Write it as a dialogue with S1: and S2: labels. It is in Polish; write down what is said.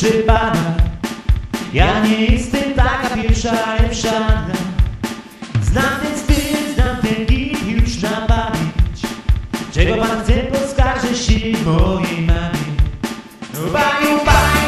S1: przy pana. Ja nie jestem taka pierwsza lepszana Znam ten styl, znam ten git już na pamięć. Czego pan chce, poskarżę się mojej mamie. No, paniu, paniu